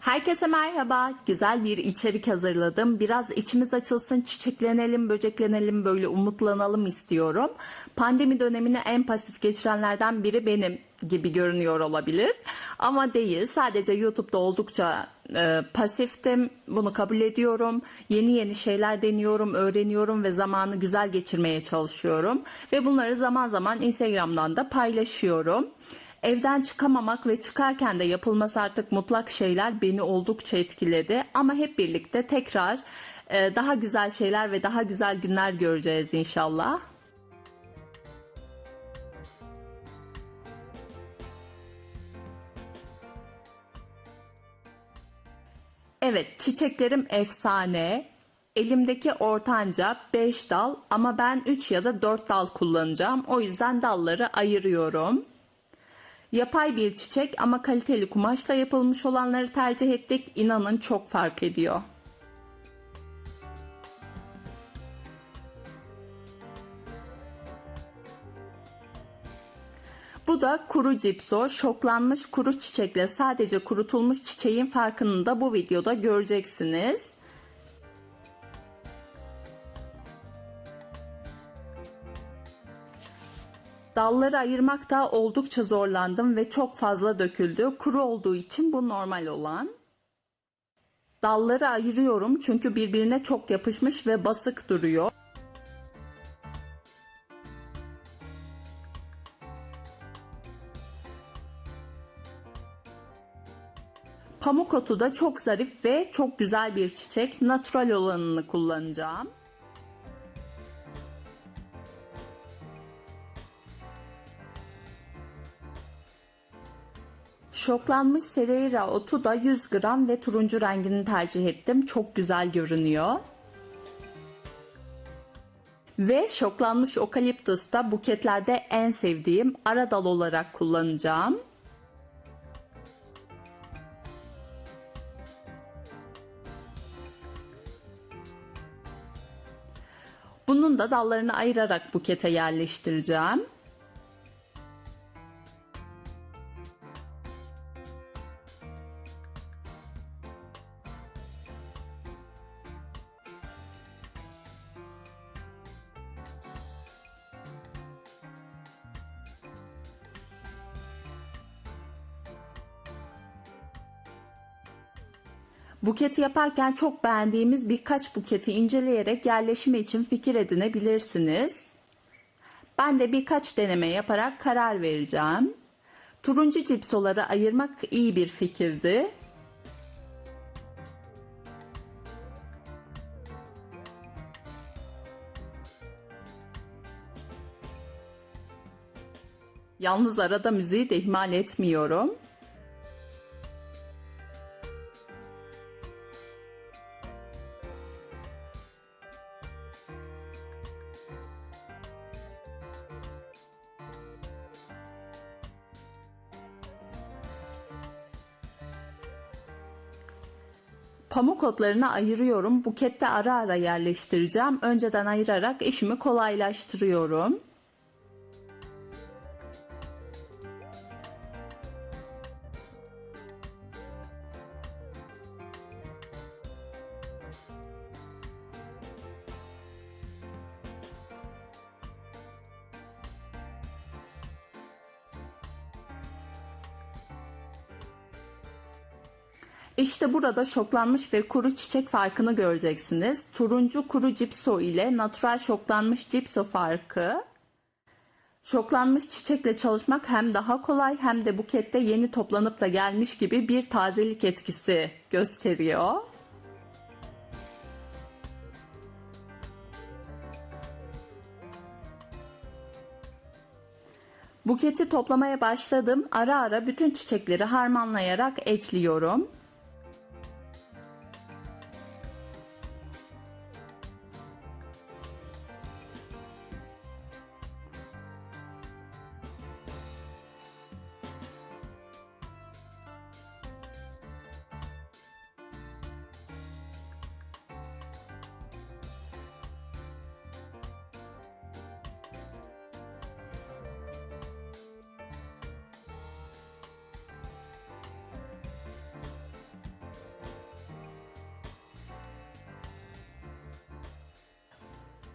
Herkese merhaba. Güzel bir içerik hazırladım. Biraz içimiz açılsın, çiçeklenelim, böceklenelim, böyle umutlanalım istiyorum. Pandemi dönemini en pasif geçirenlerden biri benim gibi görünüyor olabilir. Ama değil. Sadece YouTube'da oldukça e, pasiftim. Bunu kabul ediyorum. Yeni yeni şeyler deniyorum, öğreniyorum ve zamanı güzel geçirmeye çalışıyorum. Ve bunları zaman zaman Instagram'dan da paylaşıyorum. Evden çıkamamak ve çıkarken de yapılması artık mutlak şeyler beni oldukça etkiledi. Ama hep birlikte tekrar e, daha güzel şeyler ve daha güzel günler göreceğiz inşallah. Evet, çiçeklerim efsane. Elimdeki ortanca 5 dal ama ben 3 ya da 4 dal kullanacağım. O yüzden dalları ayırıyorum. Yapay bir çiçek ama kaliteli kumaşla yapılmış olanları tercih ettik. İnanın çok fark ediyor. Bu da kuru cipso, şoklanmış kuru çiçekle sadece kurutulmuş çiçeğin farkını da bu videoda göreceksiniz. Dalları ayırmakta oldukça zorlandım ve çok fazla döküldü. Kuru olduğu için bu normal olan. Dalları ayırıyorum çünkü birbirine çok yapışmış ve basık duruyor. Pamuk otu da çok zarif ve çok güzel bir çiçek. Natural olanını kullanacağım. Şoklanmış Celeira otu da 100 gram ve turuncu rengini tercih ettim. Çok güzel görünüyor. Ve şoklanmış okaliptus da buketlerde en sevdiğim ara dal olarak kullanacağım. Bunun da dallarını ayırarak bukete yerleştireceğim. Buketi yaparken çok beğendiğimiz birkaç buketi inceleyerek yerleşimi için fikir edinebilirsiniz. Ben de birkaç deneme yaparak karar vereceğim. Turuncu cipsoları ayırmak iyi bir fikirdi. Yalnız arada müziği de ihmal etmiyorum. Pamuk otlarını ayırıyorum. Bukette ara ara yerleştireceğim. Önceden ayırarak işimi kolaylaştırıyorum. İşte burada şoklanmış ve kuru çiçek farkını göreceksiniz. Turuncu kuru cipso ile natural şoklanmış cipso farkı. Şoklanmış çiçekle çalışmak hem daha kolay hem de bukette yeni toplanıp da gelmiş gibi bir tazelik etkisi gösteriyor. Buketi toplamaya başladım. Ara ara bütün çiçekleri harmanlayarak ekliyorum.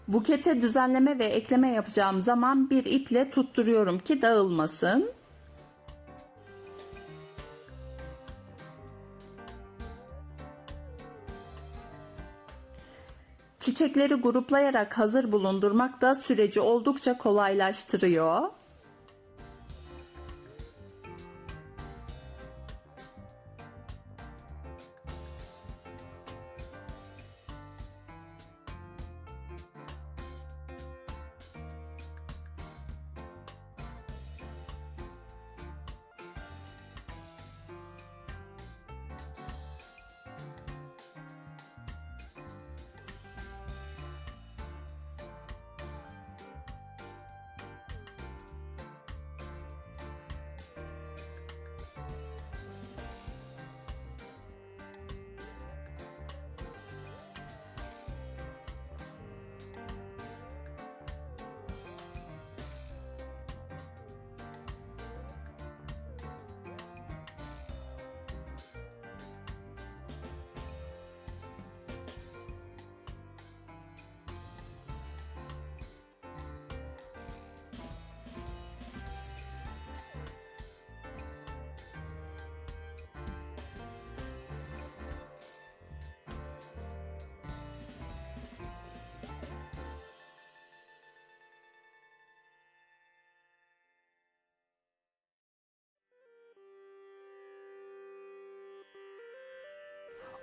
Bukete düzenleme ve ekleme yapacağım zaman bir iple tutturuyorum ki dağılmasın. Çiçekleri gruplayarak hazır bulundurmak da süreci oldukça kolaylaştırıyor.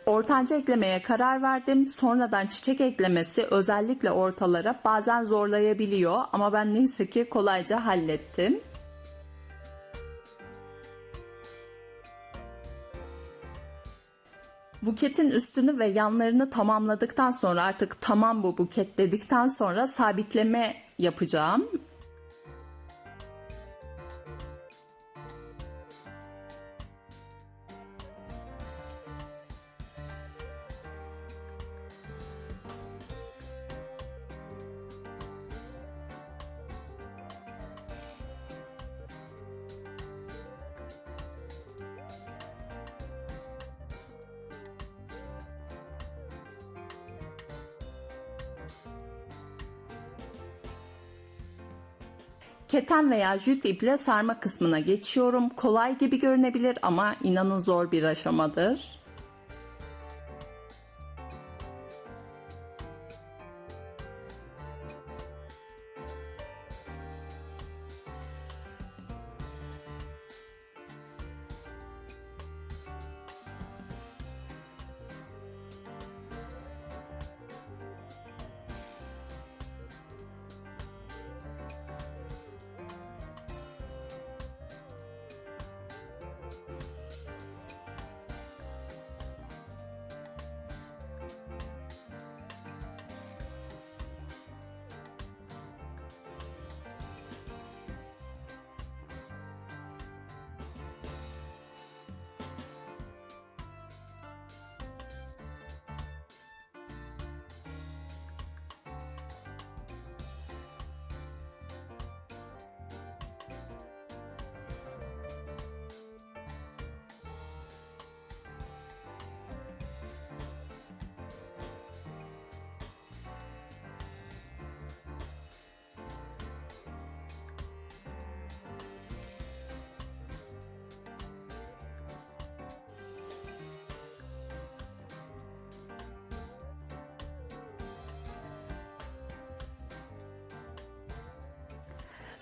Ortanca eklemeye karar verdim. Sonradan çiçek eklemesi özellikle ortalara bazen zorlayabiliyor ama ben neyse ki kolayca hallettim. Buketin üstünü ve yanlarını tamamladıktan sonra artık tamam bu buket dedikten sonra sabitleme yapacağım. Keten veya jüt iple sarma kısmına geçiyorum. Kolay gibi görünebilir ama inanın zor bir aşamadır.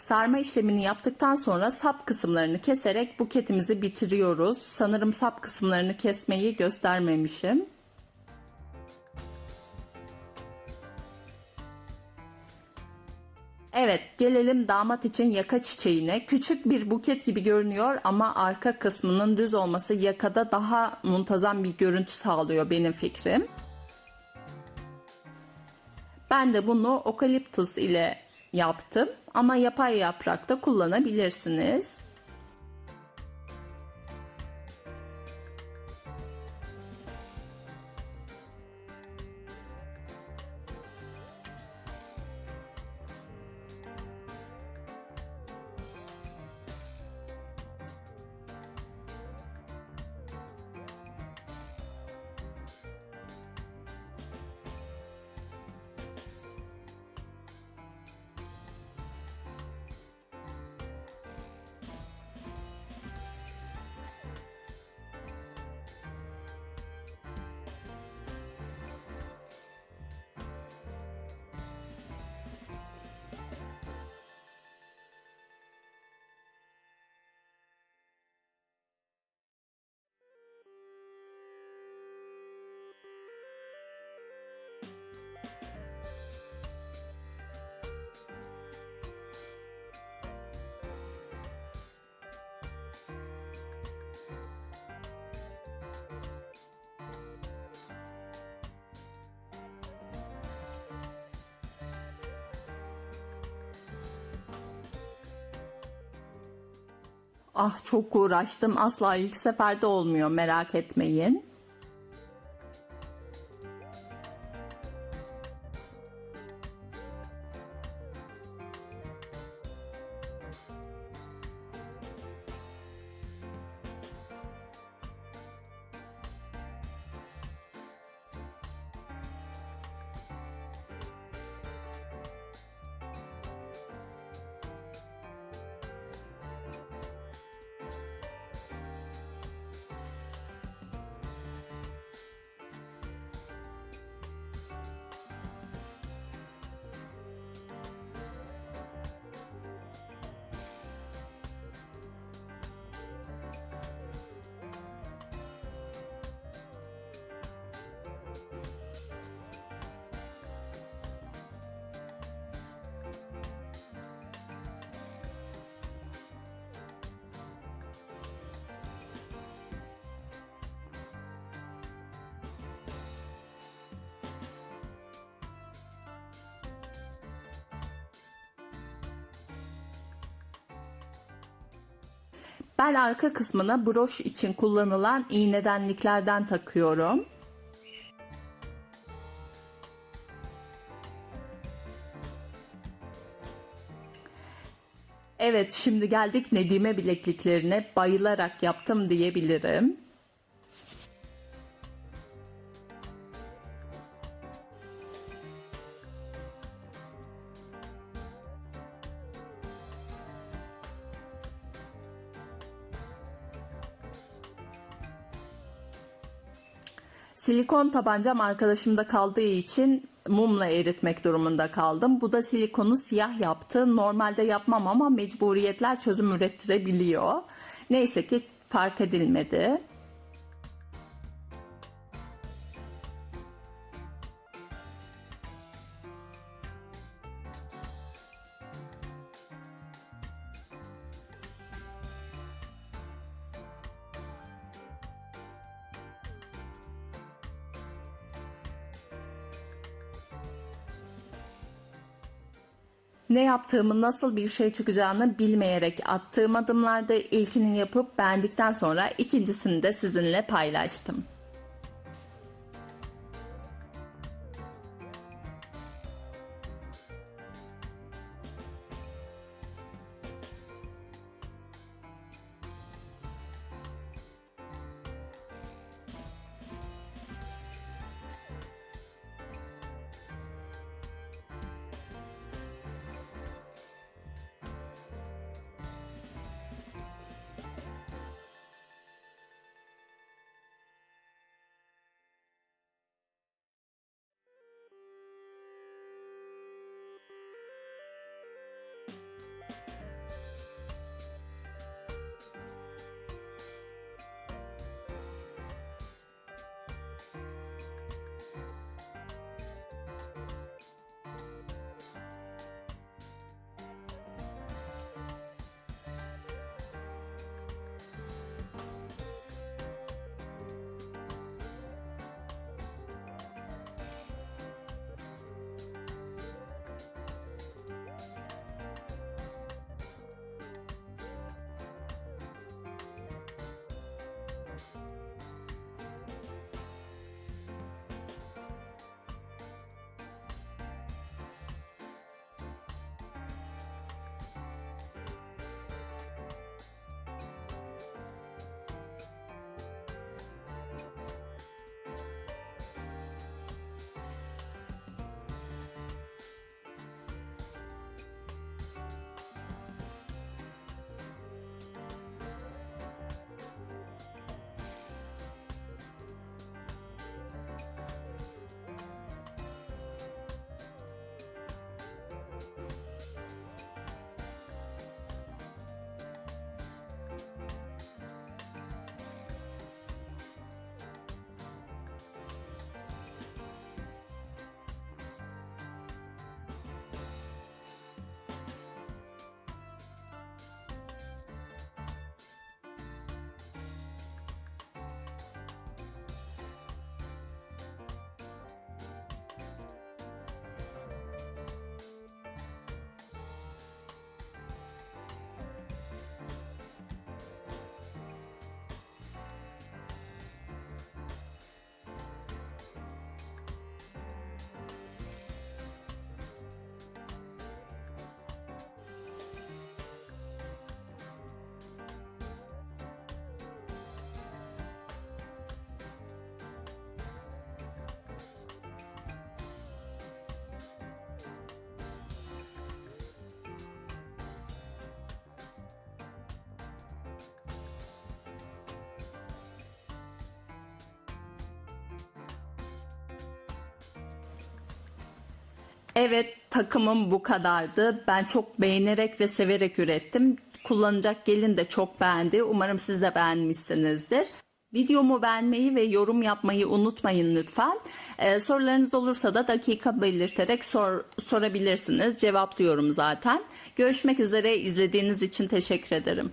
Sarma işlemini yaptıktan sonra sap kısımlarını keserek buketimizi bitiriyoruz. Sanırım sap kısımlarını kesmeyi göstermemişim. Evet, gelelim damat için yaka çiçeğine. Küçük bir buket gibi görünüyor ama arka kısmının düz olması yakada daha muntazam bir görüntü sağlıyor benim fikrim. Ben de bunu okaliptus ile yaptım ama yapay yaprak da kullanabilirsiniz. Ah çok uğraştım. Asla ilk seferde olmuyor merak etmeyin. Bel arka kısmına broş için kullanılan iğnedenliklerden takıyorum. Evet şimdi geldik Nedime bilekliklerine bayılarak yaptım diyebilirim. Silikon tabancam arkadaşımda kaldığı için mumla eritmek durumunda kaldım. Bu da silikonu siyah yaptı. Normalde yapmam ama mecburiyetler çözüm ürettirebiliyor. Neyse ki fark edilmedi. Ne yaptığımı, nasıl bir şey çıkacağını bilmeyerek attığım adımlarda ilkini yapıp beğendikten sonra ikincisini de sizinle paylaştım. Evet takımım bu kadardı. Ben çok beğenerek ve severek ürettim. Kullanacak gelin de çok beğendi. Umarım siz de beğenmişsinizdir. Videomu beğenmeyi ve yorum yapmayı unutmayın lütfen. Ee, sorularınız olursa da dakika belirterek sor, sorabilirsiniz. Cevaplıyorum zaten. Görüşmek üzere. İzlediğiniz için teşekkür ederim.